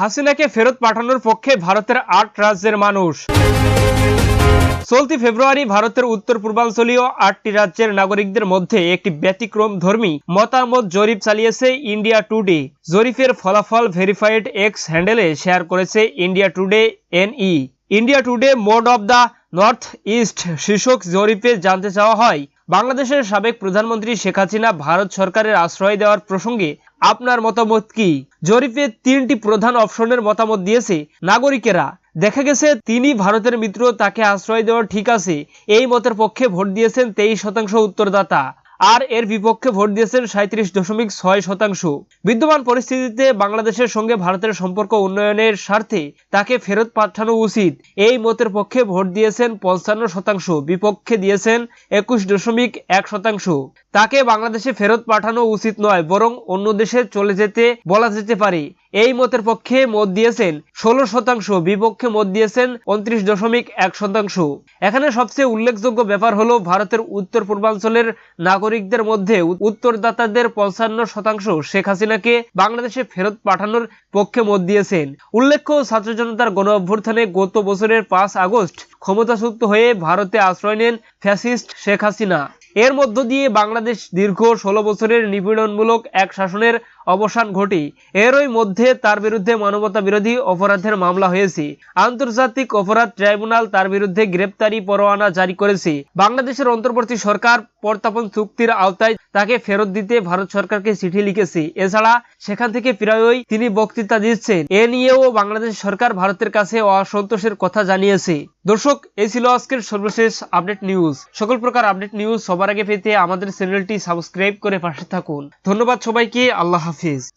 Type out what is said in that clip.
হাসিনাকে ফেরত পাঠানোর পক্ষে ভারতের আট রাজ্যের মানুষ। চলতি ফেব্রুয়ারি ভারতের উত্তর পূর্বাঞ্চলীয় আটটি রাজ্যের নাগরিকদের মধ্যে একটি ব্যতিক্রম ধর্মী মতামত জরিপ চালিয়েছে ইন্ডিয়া টুডে। জরিপের ফলাফল ভেরিফাইড এক্স হ্যান্ডেলে শেয়ার করেছে India Today NE. India Today mood of the north east শীর্ষক জরিপে জানতে চাওয়া হয়, বাংলাদেশের সাবেক প্রধানমন্ত্রী শেখ হাসিনা ভারত সরকারের আশ্রয় দেওয়ার প্রসঙ্গে আপনার মতামত কি? জরিপে তিনটি প্রধান অপশনের মতামত দিয়েছে নাগরিকেরা। দেখা গেছে, তিনি ভারতের মিত্র, তাকে আশ্রয় দেওয়া ঠিক আছে। এই মতের পক্ষে ভোট দিয়েছেন তেইশ শতাংশ উত্তরদাতা। আর এর বিপক্ষে ভোট দিয়েছেন সাঁত্রিশ দশমিক ছয় শতাংশ। বিদ্যমান পরিস্থিতিতে বাংলাদেশের সঙ্গে ভারতের সম্পর্ক উন্নয়নের স্বার্থে তাকে ফেরত পাঠানো উচিত। এই মতের পক্ষে ভোট দিয়েছেন পঞ্চান্ন শতাংশ, বিপক্ষে দিয়েছেন একুশ দশমিক এক শতাংশ। তাকে বাংলাদেশে ফেরত পাঠানো উচিত নয়, বরং অন্য দেশে চলে যেতে বলা যেতে পারে। এই মতের পক্ষে মত দিয়েছেন ষোলো শতাংশ, বিপক্ষে মত দিয়েছেন উনত্রিশ দশমিক এক শতাংশ। এখানে সবচেয়ে উল্লেখযোগ্য ব্যাপার হলো ভারতের উত্তর পূর্বাঞ্চলের নাগরিকদের মধ্যে উত্তরদাতাদের পঞ্চান্ন শতাংশ শেখ হাসিনাকে বাংলাদেশে ফেরত পাঠানোর পক্ষে মত দিয়েছেন। উল্লেখ্য, ছাত্র জনতার গণ অভ্যর্থনে গত বছরের পাঁচ আগস্ট ক্ষমতাচ্যুত হয়ে ভারতে আশ্রয় নেন ফ্যাসিস্ট শেখ হাসিনা। এর মধ্য দিয়ে বাংলাদেশ দীর্ঘ ষোলো বছরের নিপীড়নমূলক এক শাসনের অবসান ঘটে। এরই মধ্যে তার বিরুদ্ধে মানবতা বিরোধী অপরাধের মামলা হয়েছে। আন্তর্জাতিক অপরাধ ট্রাইব্যুনাল তার বিরুদ্ধে গ্রেপ্তারি পরোয়ানা জারি করেছে। বাংলাদেশের অন্তর্বর্তী সরকার প্রত্যাপন চুক্তির আওতায় তাকে ফেরত দিতে ভারত সরকারকে চিঠি লিখেছে। এছাড়া সেখান থেকে প্রায়ই তিনি বক্তৃতা দিচ্ছেন। এ নিয়েও বাংলাদেশ সরকার ভারতের কাছে অসন্তোষের কথা জানিয়েছে। দর্শক এই ছিল আজকের সর্বশেষ আপডেট নিউজ। সকল প্রকার আপডেট নিউজ সবার আগে পেতে আমাদের চ্যানেলটি সাবস্ক্রাইব করে পাশে থাকুন। ধন্যবাদ সবাইকে। আল্লাহ হাফিজ